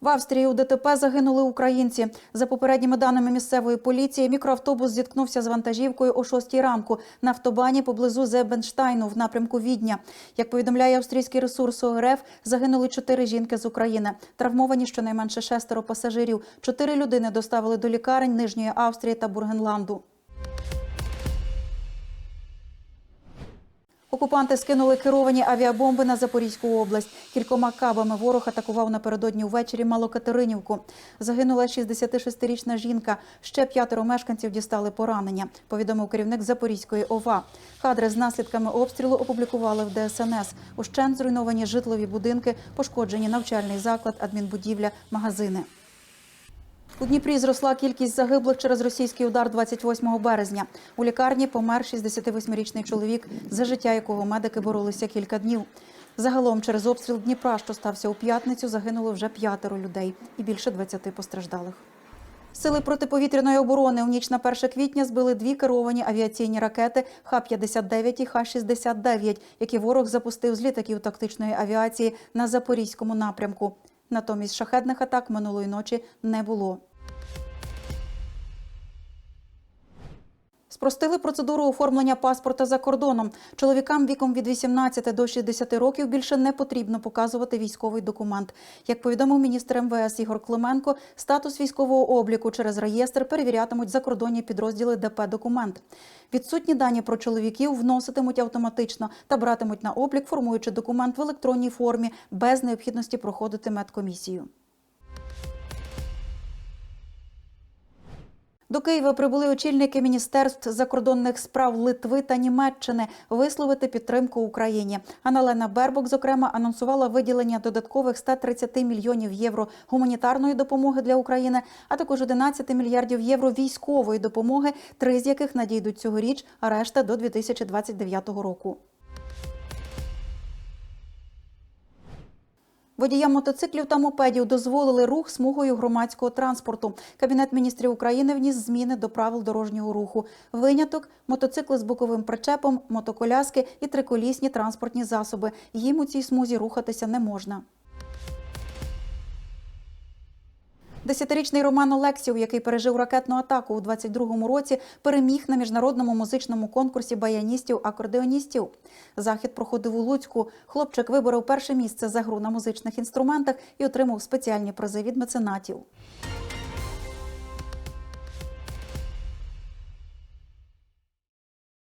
В Австрії у ДТП загинули українці. За попередніми даними місцевої поліції, мікроавтобус зіткнувся з вантажівкою о 6 ранку на автобані поблизу Зебенштайну в напрямку Відня. Як повідомляє австрійський ресурс ОРФ, загинули чотири жінки з України. Травмовані щонайменше шестеро пасажирів. Чотири людини доставили до лікарень Нижньої Австрії та Бургенланду. Окупанти скинули керовані авіабомби на Запорізьку область. Кількома кабами ворог атакував напередодні ввечері Малокатеринівку. Загинула 66-річна жінка. Ще п'ятеро мешканців дістали поранення. Повідомив керівник Запорізької ОВА. Кадри з наслідками обстрілу опублікували в ДСНС. Ущент зруйновані житлові будинки, пошкоджені навчальний заклад, адмінбудівля, магазини. У Дніпрі зросла кількість загиблих через російський удар 28 березня. У лікарні помер 68-річний чоловік, за життя якого медики боролися кілька днів. Загалом через обстріл Дніпра, що стався у п'ятницю, загинуло вже п'ятеро людей і більше 20 постраждалих. Сили протиповітряної оборони у ніч на 1 квітня збили дві керовані авіаційні ракети Х-59 і Х-69, які ворог запустив з літаків тактичної авіації на Запорізькому напрямку. Натомість шахедних атак минулої ночі не було. Спростили процедуру оформлення паспорта за кордоном. Чоловікам віком від 18 до 60 років більше не потрібно показувати військовий документ. Як повідомив міністр МВС Ігор Клименко, статус військового обліку через реєстр перевірятимуть закордонні підрозділи ДП «Документ». Відсутні дані про чоловіків вноситимуть автоматично та братимуть на облік, формуючи документ в електронній формі без необхідності проходити медкомісію. До Києва прибули очільники міністерств закордонних справ Литви та Німеччини висловити підтримку Україні. Аналена Бербок, зокрема, анонсувала виділення додаткових 130 мільйонів євро гуманітарної допомоги для України, а також 11 мільярдів євро військової допомоги, три з яких надійдуть цьогоріч, а решта до 2029 року. Водіям мотоциклів та мопедів дозволили рух смугою громадського транспорту. Кабінет міністрів України вніс зміни до правил дорожнього руху. Виняток мотоцикли з боковим причепом, мотоколяски і триколісні транспортні засоби. Їм у цій смузі рухатися не можна. Десятирічний Роман Олексів, який пережив ракетну атаку у 22-му році, переміг на міжнародному музичному конкурсі баяністів-акордеоністів. Захід проходив у Луцьку. Хлопчик виборов перше місце за гру на музичних інструментах і отримав спеціальні призи від меценатів.